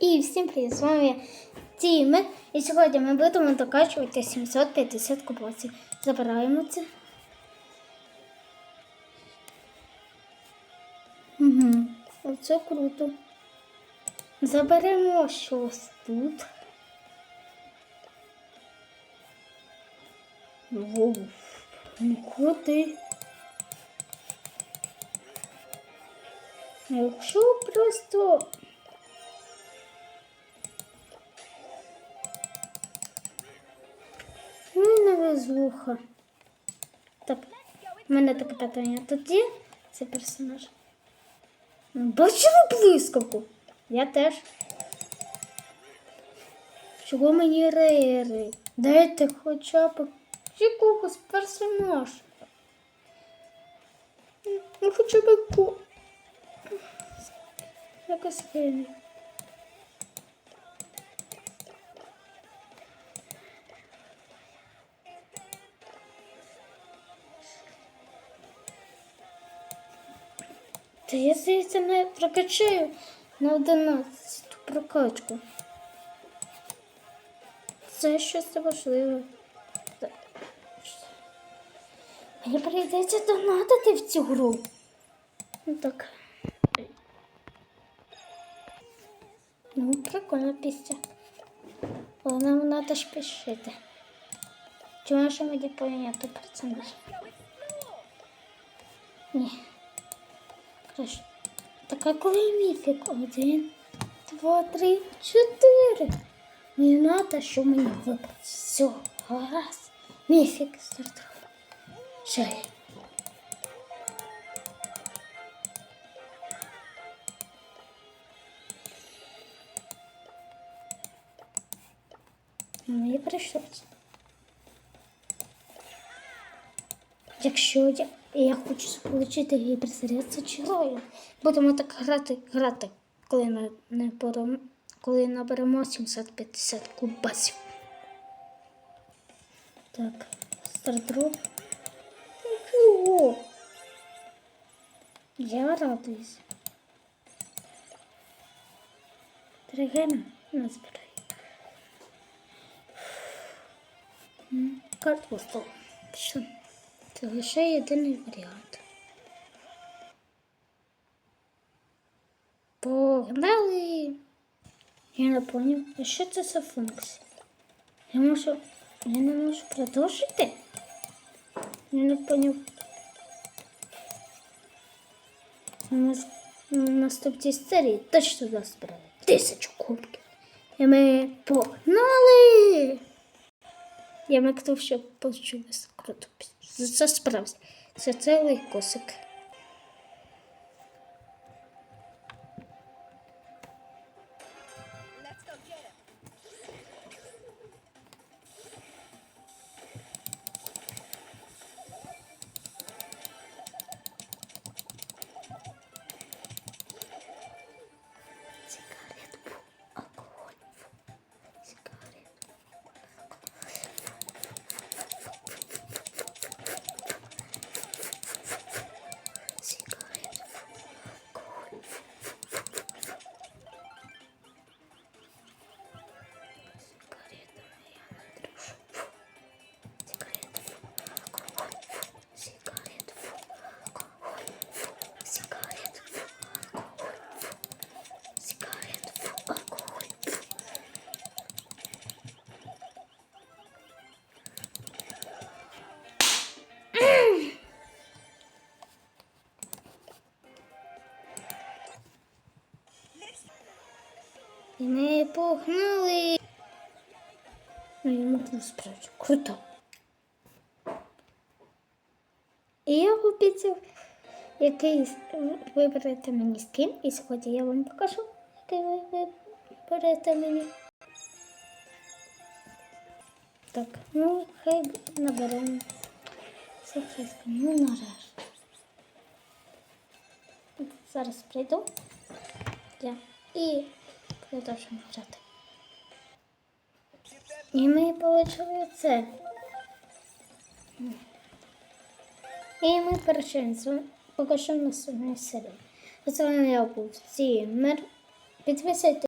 І всім привіт, з вами Тімер. І сьогодні ми будемо докачувати 750 кубоців. Забираємо це. Угу. Оце круто. Заберемо щось тут. Воу. Ну. Якщо просто везуха. Так, в мене таке питання. Тут є персонаж? Бачили блискавку? Я теж. Чого мені рейри? Дайте хоча б якогось персонажа. Ну хоча б ко. Якось хилі. Та я здається не прокачаю на 11 прокачку. Це щось важливе. Мені прийдеться донатити в цю гру. Ну так. Ну, прикольна пісня. Але нам треба спішити. Чи може мені поміняти персонажа? Ні. Краще. Так а коли міфік? Один, два, три, чотири. Мені треба, що мені випав. Все, гаразд. Міфік стартував. Ще. Мені прийшлося. Якщо я, я хочу отримати гіперзаряд, це чого? Будемо так грати, грати, коли ми не беремо, коли наберемо 750 кубасів. Так, стартру. Чого? Я радуюсь. Тригена не збирай. Карту стол. Пішли. Це лише єдиний варіант. Погнали! Я не поняв, а що це за функція? Я можу. Я не можу продовжити? Я не поняв. На наступній серії точно розбирали тисячу кубків. І ми погнали! Я микнув, щоб почулися круто. Це справді. Це цілий косик. І ми погнали. Ну, йому насправді круто. І я обіцяв якийсь виберете мені скін, і сьогодні я вам покажу, який ви виберете мені. Так, ну хай наберемо. Захистку, ну нарешті. Зараз прийду. Я. І продовжуємо грати. І ми отримали це. І ми що на саму серію. З вами я був Сімер. Підписуйтесь.